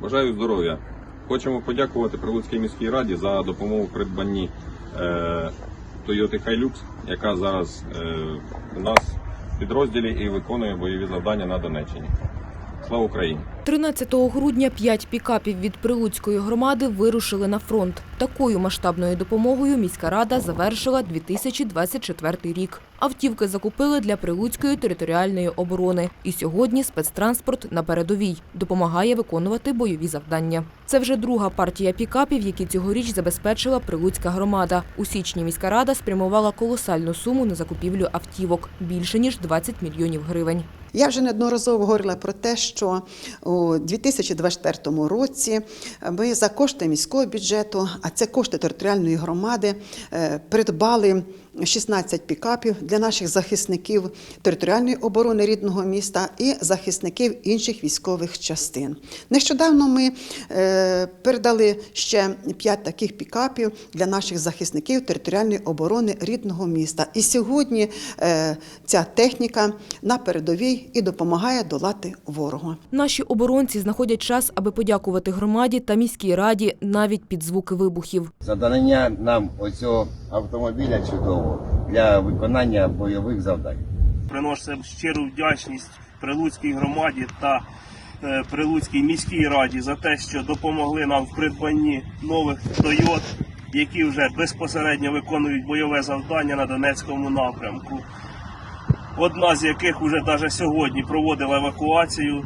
Бажаю здоров'я. Хочемо подякувати Прилуцькій міській раді за допомогу в придбанні е, Toyota Hilux, яка зараз е, у нас в підрозділі і виконує бойові завдання на Донеччині. Слава Україні! 13 грудня п'ять пікапів від Прилуцької громади вирушили на фронт. Такою масштабною допомогою міська рада завершила 2024 рік. Автівки закупили для Прилуцької територіальної оборони. І сьогодні спецтранспорт на передовій допомагає виконувати бойові завдання. Це вже друга партія пікапів, які цьогоріч забезпечила Прилуцька громада. У січні міська рада спрямувала колосальну суму на закупівлю автівок більше ніж 20 мільйонів гривень. Я вже неодноразово говорила про те, що у 2024 році. Ми за кошти міського бюджету, а це кошти територіальної громади, е, придбали 16 пікапів для наших захисників територіальної оборони рідного міста і захисників інших військових частин. Нещодавно ми е, передали ще 5 таких пікапів для наших захисників територіальної оборони рідного міста. І сьогодні е, ця техніка на передовій і допомагає долати ворога. Наші оборонці знаходять час, аби подякувати громаді та міській раді навіть під звуки вибухів. за надання нам оцього автомобіля чудового для виконання бойових завдань. приносимо щиру вдячність Прилуцькій громаді та е, Прилуцькій міській раді за те, що допомогли нам в придбанні нових Тойот, які вже безпосередньо виконують бойове завдання на Донецькому напрямку. Одна з яких уже навіть сьогодні проводила евакуацію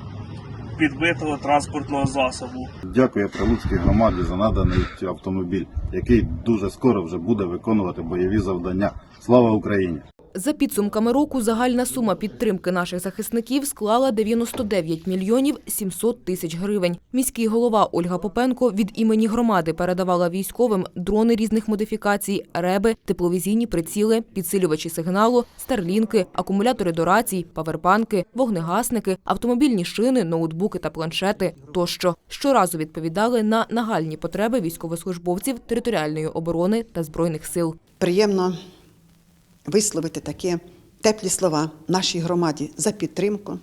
підбитого транспортного засобу. Дякую Прилуцькій громаді за наданий автомобіль, який дуже скоро вже буде виконувати бойові завдання. Слава Україні! За підсумками року загальна сума підтримки наших захисників склала 99 мільйонів 700 тисяч гривень. Міський голова Ольга Попенко від імені громади передавала військовим дрони різних модифікацій, реби, тепловізійні приціли, підсилювачі сигналу, старлінки, акумулятори до рацій, павербанки, вогнегасники, автомобільні шини, ноутбуки та планшети тощо. Щоразу відповідали на нагальні потреби військовослужбовців територіальної оборони та збройних сил. Приємно висловити такі теплі слова нашій громаді за підтримку,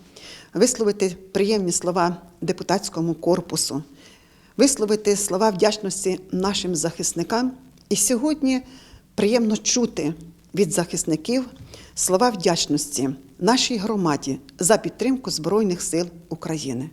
висловити приємні слова депутатському корпусу, висловити слова вдячності нашим захисникам. І сьогодні приємно чути від захисників слова вдячності нашій громаді за підтримку Збройних сил України.